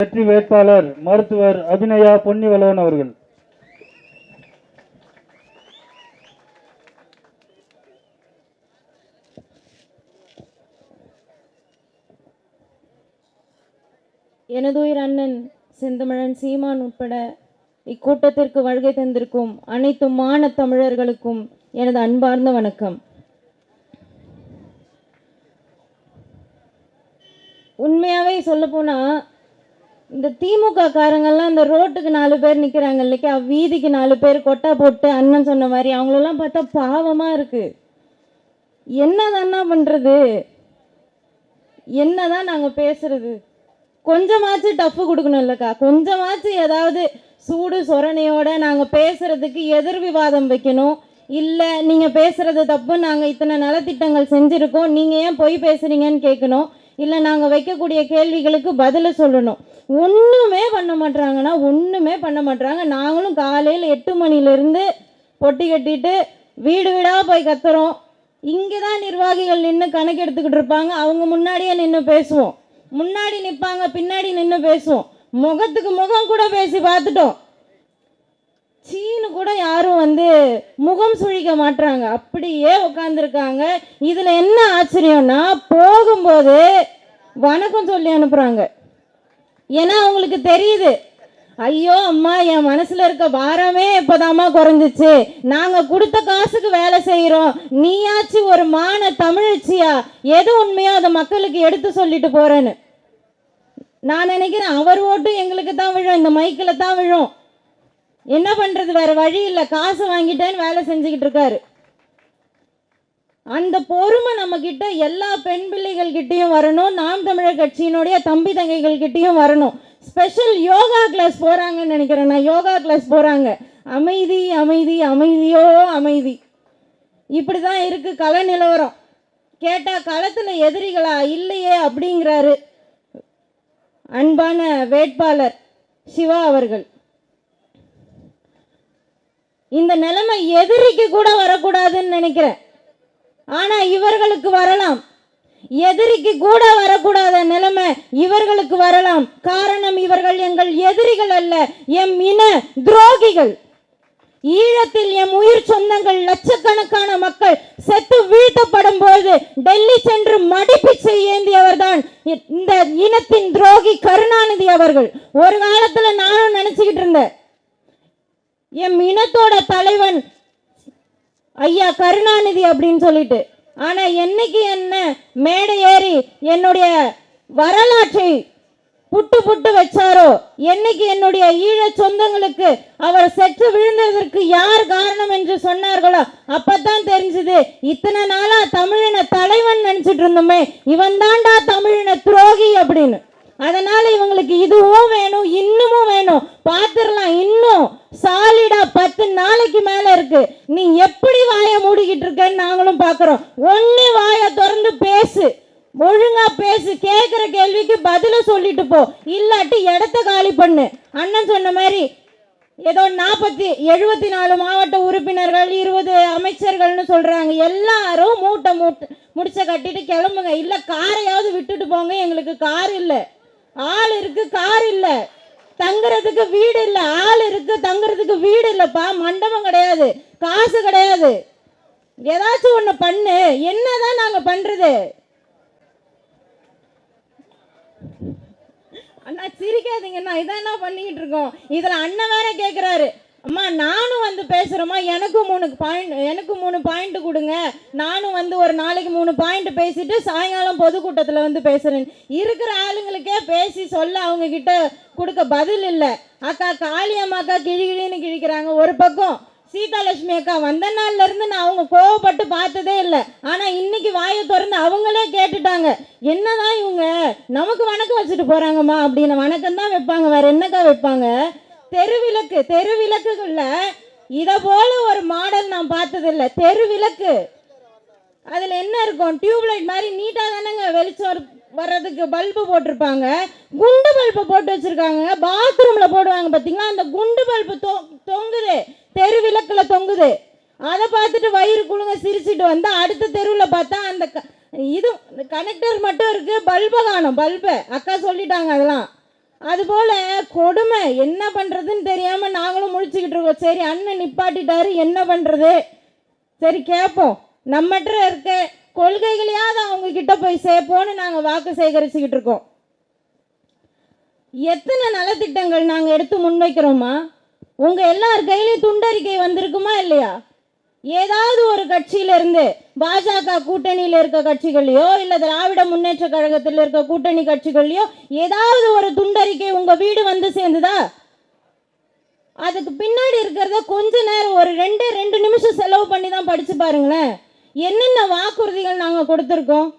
வெற்றி வேட்பாளர் மருத்துவர் அபிநயா பொன்னிவளவன் அவர்கள். எனதுயிர் அண்ணன் செந்தமிழன் சீமான் உட்பட இக்கூட்டத்திற்கு வருகை தந்திருக்கும் அனைத்து மான தமிழர்களுக்கும் எனது அன்பார்ந்த வணக்கம். உண்மையாகவே சொல்ல போனால் இந்த திமுக காரங்கெல்லாம் இந்த ரோட்டுக்கு நாலு பேர் நிற்கிறாங்க இல்லைக்கா வீதிக்கு நாலு பேர் கொட்டா போட்டு அண்ணன் சொன்ன மாதிரி அவங்களெல்லாம் பார்த்தா பாவமாக இருக்குது என்னதான்னா என்ன என்னதான் நாங்கள் பேசுறது? கொஞ்சமாச்சும் டஃப்பு கொடுக்கணும் இல்லைக்கா. கொஞ்சமாச்சும் ஏதாவது சூடு சொரணையோட நாங்கள் பேசுறதுக்கு எதிர் விவாதம் வைக்கணும். இல்லை நீங்கள் பேசுறது தப்பு நாங்கள் இத்தனை நலத்திட்டங்கள் செஞ்சுருக்கோம் நீங்கள் ஏன் பொய் பேசுறீங்கன்னு கேட்கணும். இல்லை நாங்கள் வைக்கக்கூடிய கேள்விகளுக்கு பதில் சொல்லணும். ஒன்றுமே பண்ண மாட்டுறாங்கன்னா ஒன்றுமே பண்ண மாட்டுறாங்க நாங்களும் காலையில் எட்டு மணிலேருந்து பொட்டி கட்டிட்டு வீடு வீடாக போய் கத்துறோம். இங்கே தான் நிர்வாகிகள் நின்று கணக்கு எடுத்துக்கிட்டு இருப்பாங்க. அவங்க முன்னாடியே நின்று பேசுவோம். முன்னாடி நிற்பாங்க பின்னாடி நின்று பேசுவோம். முகத்துக்கு முகம் கூட பேசி பார்த்துட்டோம். சீனு கூட யாரும் வந்து முகம் சுழிக்க மாட்டுறாங்க அப்படியே உட்காந்துருக்காங்க இதில் என்ன ஆச்சரியம்னா போகும்போது வணக்கம் சொல்லி அனுப்புகிறாங்க ஏன்னா அவங்களுக்கு தெரியுது. ஐயோ அம்மா என் மனசுல இருக்க பாரமே இப்போதாம்மா குறைஞ்சிச்சு. நாங்க கொடுத்த காசுக்கு வேலை செய்யறோம் நீயாச்சும் ஒரு மான தமிழச்சியா? எது உண்மையோ அதை மக்களுக்கு எடுத்து சொல்லிட்டு போறேன்னு. நான் நினைக்கிறேன் அவர் ஓட்டும் எங்களுக்கு தான் விழும். இந்த மைக்கில் தான் விழும். என்ன பண்றது? வேற வழி இல்லை. காசு வாங்கிட்டேன்னு வேலை செஞ்சுக்கிட்டு இருக்காரு. அந்த பொறுமை நம்ம கிட்ட எல்லா பெண் பிள்ளைகள் கிட்டேயும் வரணும் நாம் தமிழர் கட்சியினுடைய தம்பி தங்கைகள் கிட்டேயும் வரணும். ஸ்பெஷல் யோகா கிளாஸ் போறாங்கன்னு நினைக்கிறேன். நான் யோகா கிளாஸ் போறாங்க. அமைதி அமைதி அமைதியோ அமைதி. இப்படிதான் இருக்கு கலை நிலவரம். கேட்டா களத்துல எதிரிகளா? இல்லையே அப்படிங்கிறாரு அன்பான வேட்பாளர் சிவா அவர்கள். இந்த நிலைமை எதிரிக்கு கூட வரக்கூடாதுன்னு நினைக்கிறேன். ஆனா இவர்களுக்கு வரலாம். எதிரிக்கு கூட வரக்கூடாத நிலைமை இவர்களுக்கு வரலாம். காரணம் இவர்கள் எங்கள் எதிரிகள் அல்ல எம் இன துரோகிகள். ஈழத்தில் எம் உயிர் சொந்தங்கள் லட்சக்கணக்கான மக்கள் செத்து வீழ்த்தப்படும் போது டெல்லி சென்று மடிப்பிச்சை ஏந்தியவர்தான் தான் இந்த இனத்தின் துரோகி கருணாநிதி அவர்கள். ஒரு காலத்துல நானும் நினைச்சுக்கிட்டு இருந்தேன். எம் இனத்தோட தலைவன் ஐயா கருணாநிதி அப்படின்னு சொல்லிட்டு. ஆனா என்னைக்கு என்ன மேடை ஏறி என்னுடைய வரலாற்றை புட்டு புட்டு வச்சாரோ என்னைக்கு என்னுடைய ஈழ சொந்தங்களுக்கு அவர் செற்று விழுந்ததற்கு யார் காரணம் என்று சொன்னார்களோ அப்பதான் தெரிஞ்சது இத்தனை நாளா தமிழின தலைவன் நினைச்சிட்டு இருந்தோமே இவன் தாண்டா தமிழின துரோகி அப்படின்னு. அதனால இவங்களுக்கு இதுவும் வேணும் இன்னமும் வேணும். பார்த்துடலாம் இன்னும் சாலிடா பத்து நாளைக்கு மேல இருக்கு. நீ எப்படி வாயை மூடிக்கிட்டு இருக்கன்னு நாங்களும் பாக்குறோம். ஒன்னு வாயை திறந்து பேசு. ஒழுங்கா பேசு. கேட்குற கேள்விக்கு பதில சொல்லிட்டு போ. இல்லாட்டி இடத்த காலி பண்ணு. அண்ணன் சொன்ன மாதிரி ஏதோ நாற்பத்தி எழுபத்தி நாலு மாவட்ட உறுப்பினர்கள் இருபது அமைச்சர்கள்னு சொல்கிறாங்க எல்லாரும் மூட்டை மூட்டை முடிச்ச கட்டிட்டு கிளம்புங்க. இல்லை காரையாவது விட்டுட்டு போங்க. எங்களுக்கு கார் இல்லை. ஆள் இருக்கு கார் இல்லை. தங்குறதுக்கு வீடு இல்லை. ஆள் இருக்கு தங்குறதுக்கு வீடு இல்லைப்பா. மண்டபம் கிடையாது. காசு கிடையாது. ஏதாச்சும் ஒன்று பண்ணு. என்னதான் நாங்கள் பண்றது? அண்ணா சிரிக்காதீங்கண்ணா இதான் என்ன பண்ணிக்கிட்டு இருக்கோம்? இதில் அண்ணன் வேற கேட்குறாரு அம்மா நானும் வந்து பேசுகிறேம்மா எனக்கும் மூணு பாயிண்ட் எனக்கு மூணு பாயிண்ட் கொடுங்க. நானும் வந்து ஒரு நாளைக்கு மூணு பாயிண்ட் பேசிட்டு சாயங்காலம் பொதுக்கூட்டத்தில் வந்து பேசுகிறேன் இருக்கிற ஆளுங்களுக்கே பேசி சொல்ல அவங்கக்கிட்ட கொடுக்க பதில் இல்லை. அக்கா காளியம்மாக்கா அக்கா கிழிக்கிறாங்க. ஒரு பக்கம் சீதாலட்சுமி அக்கா வந்த நாள்ல இருந்து நான் அவங்க கோவப்பட்டு பார்த்ததே இல்லை. ஆனா இன்னைக்கு வாயை திறந்து அவங்களே கேட்டுட்டாங்க. என்னதான் இவங்க நமக்கு வணக்கம் வச்சுட்டு போறாங்கம்மா. அப்படின்னு வணக்கம் தான் வைப்பாங்க. வேற என்னக்கா வைப்பாங்க? தெருவிளக்கு தெருவிளக்குகள்ல இதை போல ஒரு மாடல் நான் பார்த்ததில்ல. தெருவிளக்கு. அதில் என்ன இருக்கும்? டியூப்லைட் மாதிரி நீட்டாக தானேங்க வெளிச்சம் வர்றதுக்கு பல்பு போட்டிருப்பாங்க. குண்டு பல்பு போட்டு வச்சுருக்காங்க. பாத்ரூமில் போடுவாங்க பார்த்தீங்களா அந்த குண்டு பல்பு தொங்குது. தெரு விளக்குல தொங்குது. அதை பார்த்துட்டு வயிறு குழுங்க சிரிச்சிட்டு வந்து அடுத்த தெருவில் பார்த்தா அந்த க- இது கனெக்டர் மட்டும் இருக்குது பல்பை காணும் பல்பை. அக்கா சொல்லிட்டாங்க அதெல்லாம். அதுபோல கொடுமை என்ன பண்றதுன்னு தெரியாம நாங்களும் முழிச்சுக்கிட்டு இருக்கோம். சரி அண்ணன் நிப்பாட்டிட்டாரு என்ன பண்றது? சரி கேட்போம் நம்மகிட்ட இருக்க கொள்கைகளையாவது அவங்க கிட்ட போய் சேர்ப்போன்னு நாங்கள் வாக்கு சேகரிச்சுக்கிட்டு இருக்கோம். எத்தனை நலத்திட்டங்கள் நாங்கள் எடுத்து முன்வைக்கிறோமா உங்கள் எல்லார் கையிலையும் துண்டறிக்கை வந்திருக்குமா இல்லையா? ஏதாவது ஒரு கட்சியிலிருந்து பாஜக கூட்டணியில் இருக்க கட்சிகளையோ இல்ல திராவிட முன்னேற்ற கழகத்தில் இருக்க கூட்டணி கட்சிகளையோ ஏதாவது ஒரு துண்டறிக்கை உங்க வீடு வந்து சேர்ந்துதா? அதுக்கு பின்னாடி இருக்கிறத கொஞ்ச நேரம் ஒரு ரெண்டு ரெண்டு நிமிஷம் செலவு பண்ணி தான் படிச்சு பாருங்களேன். என்னென்ன வாக்குறுதிகள் நாங்கள் கொடுத்துருக்கோம்?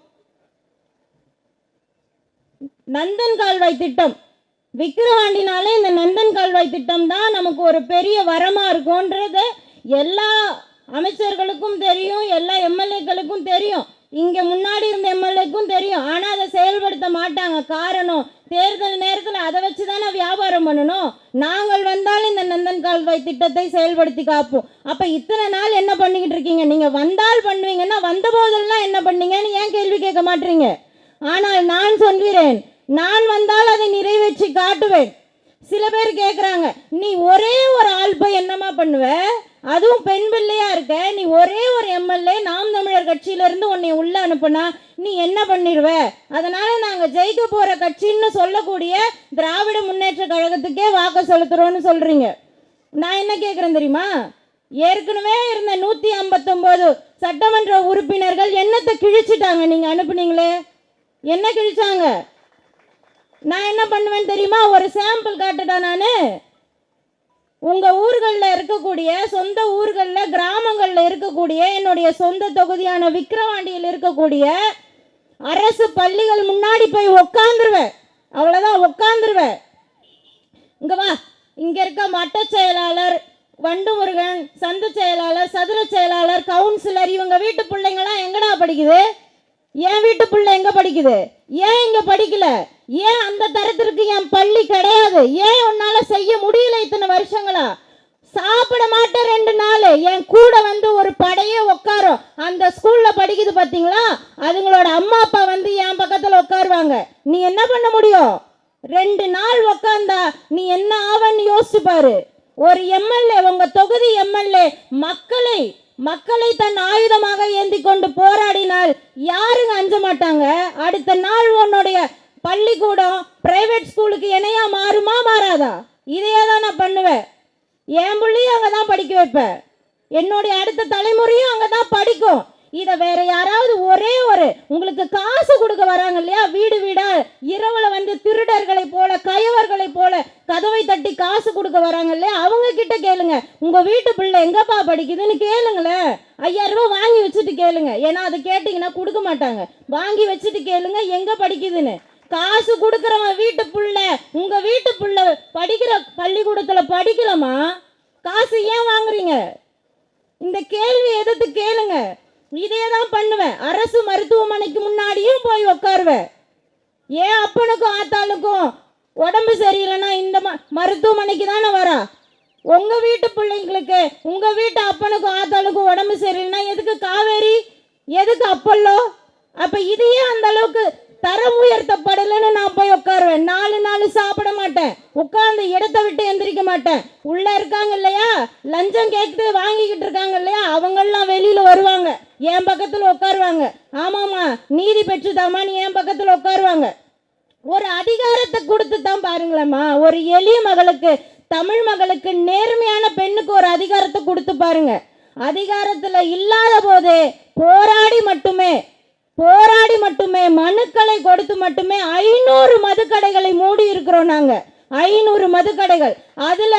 நந்தன் கால்வாய் திட்டம். விக்கிரவாண்டினாலே இந்த நந்தன் கால்வாய் திட்டம் தான் நமக்கு ஒரு பெரிய வரமாக இருக்கும்ன்றத எல்லா அமைச்சர்களுக்கும் தெரியும் எல்லா எம்எல்ஏக்களுக்கும் தெரியும். இங்கே முன்னாடி இருந்த எம்எல்ஏக்கும் தெரியும். ஆனால் அதை செயல்படுத்த மாட்டாங்க. காரணம் தேர்தல் நேரத்தில் அதை வச்சு தானே வியாபாரம் பண்ணணும். நாங்கள் வந்தாலும் இந்த நந்தன் கால்வாய் திட்டத்தை செயல்படுத்தி காப்போம். அப்போ இத்தனை நாள் என்ன பண்ணிக்கிட்டு இருக்கீங்க? நீங்கள் வந்தால் பண்ணுவீங்கன்னா வந்த போதெல்லாம் என்ன பண்ணீங்கன்னு ஏன் கேள்வி கேட்க மாட்டீங்க? ஆனால் நான் சொல்கிறேன் நான் வந்தால் அதை நிறைவேற்றி காட்டுவேன். சில பேர் கேட்குறாங்க நீ ஒரே ஒரு ஆள் போய் என்னம்மா பண்ணுவ? அதுவும் பெண் பிள்ளையா இருக்க நீ ஒரே ஒரு எம்எல்ஏ நாம் தமிழர் கட்சியிலேருந்து உன்னை உள்ளே அனுப்புனா நீ என்ன பண்ணிடுவ? அதனால நாங்கள் ஜெயிக்க போகிற கட்சின்னு சொல்லக்கூடிய திராவிட முன்னேற்ற கழகத்துக்கே வாக்கு செலுத்துறோன்னு சொல்கிறீங்க நான் என்ன கேட்குறேன் தெரியுமா? ஏற்கனவே இருந்த நூற்றி ஐம்பத்தொம்போது சட்டமன்ற உறுப்பினர்கள் என்னத்தை கிழிச்சிட்டாங்க நீங்கள் அனுப்புனீங்களே? என்ன கிழிச்சாங்க? நான் என்ன பண்ணுவேன் தெரியுமா? ஒரு சாம்பிள் காட்டுடா நான்? உங்கள் ஊர்களில் இருக்கக்கூடிய சொந்த ஊர்களில் கிராமங்களில் இருக்கக்கூடிய என்னுடைய சொந்த தொகுதியான விக்கிரவாண்டியில் இருக்கக்கூடிய அரசு பள்ளிகள் முன்னாடி போய் உக்காந்துருவேன். அவ்வளோதான் உக்காந்துருவேன். இங்கே வா. இங்கே இருக்க மட்ட செயலாளர் வண்டு முருகன் சந்த செயலாளர் சதுர செயலாளர் கவுன்சிலர் இவங்க வீட்டு பிள்ளைங்களாம் எங்கடா படிக்குது? என் வீட்டு பிள்ளை எங்க படிக்குது? ஏன் இங்க படிக்கல? ஏன் அந்த தரத்திற்கு என் பள்ளி கிடையாது ஏன் உன்னால செய்ய முடியல இத்தனை வருஷங்களா சாப்பிட மாட்டேன் ரெண்டு நாள் என் கூட வந்து ஒரு படையே உட்காரும் அந்த ஸ்கூல்ல படிக்குது பாத்தீங்களா அதுங்களோட அம்மா அப்பா வந்து என் பக்கத்துல உட்காருவாங்க நீ என்ன பண்ண முடியும் ரெண்டு நாள் உக்காந்தா நீ என்ன ஆவன்னு யோசிச்சு பாரு ஒரு எம்எல்ஏ உங்க தொகுதி எம்எல்ஏ மக்களை மக்களை தன் ஆயுதமாக ஏந்தி கொண்டு போராடினால் யாருங்க அஞ்ச மாட்டாங்க. அடுத்த நாள் உன்னுடைய பள்ளிக்கூடம் பிரைவேட் ஸ்கூலுக்கு இணையா மாறுமா மாறாதா? இதையே தான் நான் பண்ணுவேன். என் பிள்ளையும் அங்கே தான் படிக்க வைப்பேன். என்னுடைய அடுத்த தலைமுறையும் அங்கே தான் படிக்கும். இதை வேற யாராவது ஒரே ஒரு உங்களுக்கு காசு கொடுக்க வராங்க இல்லையா வீடு வீடா இரவுல வந்து திருடர்களை போல கயவர்களை போல கதவை தட்டி காசு கொடுக்க வராங்க இல்லையா அவங்க கிட்ட கேளுங்க உங்க வீட்டு பிள்ளை எங்கப்பா படிக்குதுன்னு கேளுங்களேன் ஐயாயிரம் ரூபாய் வாங்கி வச்சுட்டு கேளுங்க ஏன்னா அது கேட்டிங்கன்னா கொடுக்க மாட்டாங்க வாங்கி வச்சுட்டு கேளுங்க எங்க படிக்குதுன்னு காசு கொடுக்குறவன் வீட்டு புள்ள உங்க வீட்டு புள்ள படிக்கிற பள்ளிக்கூடத்துல படிக்கிறோமா காசு ஏன் வாங்குறீங்க? இந்த கேள்வி எதிர்த்து கேளுங்க. இதே தான் பண்ணுவேன். அரசு மருத்துவமனைக்கு முன்னாடியும் போய் உட்காருவேன் ஏன் அப்பனுக்கும் ஆத்தாளுக்கும் உடம்பு சரியில்லைன்னா இந்த ம மருத்துவமனைக்கு தானே வரா? உங்க வீட்டு பிள்ளைங்களுக்கு உங்க வீட்டு அப்பனுக்கும் ஆத்தாளுக்கும் உடம்பு சரியில்லைன்னா எதுக்கு காவேரி? எதுக்கு அப்பல்லோ? அப்ப இதையே அந்த அளவுக்கு தரம் உயர்த்தப்படலைன்னு நான் போய் உட்காருவேன். நாலு நாள் சாப்பிட மாட்டேன். உட்கார்ந்து இடத்த விட்டு எந்திரிக்க மாட்டேன். உள்ள இருக்காங்க இல்லையா? லஞ்சம் கேட்டு வாங்கிக்கிட்டு இருக்காங்க இல்லையா? அவங்கெல்லாம் வெளியில வருவாங்க. என் பக்கத்துல உட்காருவாங்க. ஆமாமா நீதி பெற்றுதாமான்னு என் பக்கத்துல உட்காருவாங்க. ஒரு அதிகாரத்தை கொடுத்து தான் பாருங்களேம்மா. ஒரு எளிய மகளுக்கு தமிழ் மகளுக்கு நேர்மையான பெண்ணுக்கு ஒரு அதிகாரத்தை கொடுத்து பாருங்க. அதிகாரத்தில் இல்லாத போதே போராடி மட்டுமே போராடி மட்டுமே மனுக்களை கொடுத்து மட்டுமே ஐநூறு மதுக்கடைகளை மூடி இருக்கிறோம் நாங்க. ஐநூறு மதுக்கடைகள். அதுல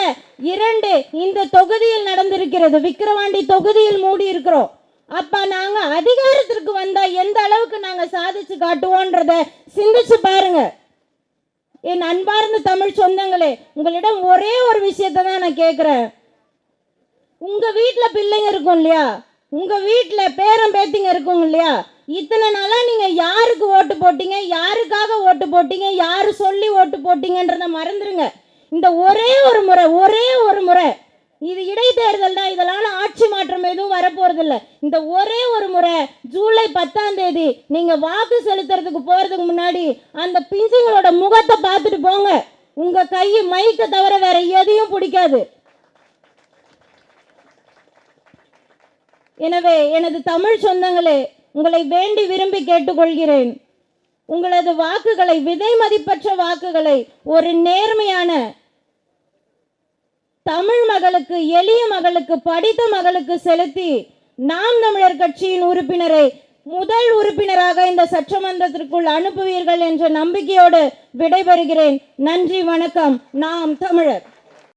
இரண்டு இந்த தொகுதியில் நடந்திருக்கிறது. விக்கிரவாண்டி தொகுதியில் மூடி இருக்கிறோம். அப்ப நாங்க அதிகாரத்திற்கு வந்தா எந்த அளவுக்கு நாங்க சாதிச்சு காட்டுவோன்றத சிந்திச்சு பாருங்க. என் அன்பார்ந்த தமிழ் சொந்தங்களே உங்களிடம் ஒரே ஒரு விஷயத்தை தான் நான் கேட்குறேன் உங்க வீட்டில் பிள்ளைங்க இருக்கும் இல்லையா? உங்க வீட்டில் பேரம் பேத்திங்க இருக்குங்க இல்லையா? இத்தனை நாளாக நீங்கள் யாருக்கு ஓட்டு போட்டீங்க? யாருக்காக ஓட்டு போட்டீங்க? யார் சொல்லி ஓட்டு போட்டீங்கன்றத மறந்துடுங்க இந்த ஒரே ஒரு முறை ஒரே ஒரு முறை. இது இடைத்தேர்தல் தான். இதனால ஆட்சி மாற்றம் எதுவும் வரப்போறதில்ல. இந்த ஒரே ஒரு முறை ஜூலை பத்தாம் தேதி நீங்கள் வாக்கு செலுத்துறதுக்கு போகிறதுக்கு முன்னாடி அந்த பிஞ்சுங்களோட முகத்தை பார்த்துட்டு போங்க. உங்கள் கை மைக்கை தவிர வேற எதையும் பிடிக்காது. எனவே எனது தமிழ் சொந்தங்களே உங்களை வேண்டி விரும்பி கேட்டுக்கொள்கிறேன். உங்களது வாக்குகளை விதை மதிப்பற்ற வாக்குகளை ஒரு நேர்மையான தமிழ் மகளுக்கு எளிய மகளுக்கு படித்த மகளுக்கு செலுத்தி நாம் தமிழர் கட்சியின் உறுப்பினரை முதல் உறுப்பினராக இந்த சட்டமன்றத்திற்குள் அனுப்புவீர்கள் என்ற நம்பிக்கையோடு விடைபெறுகிறேன். நன்றி வணக்கம். நாம் தமிழர்.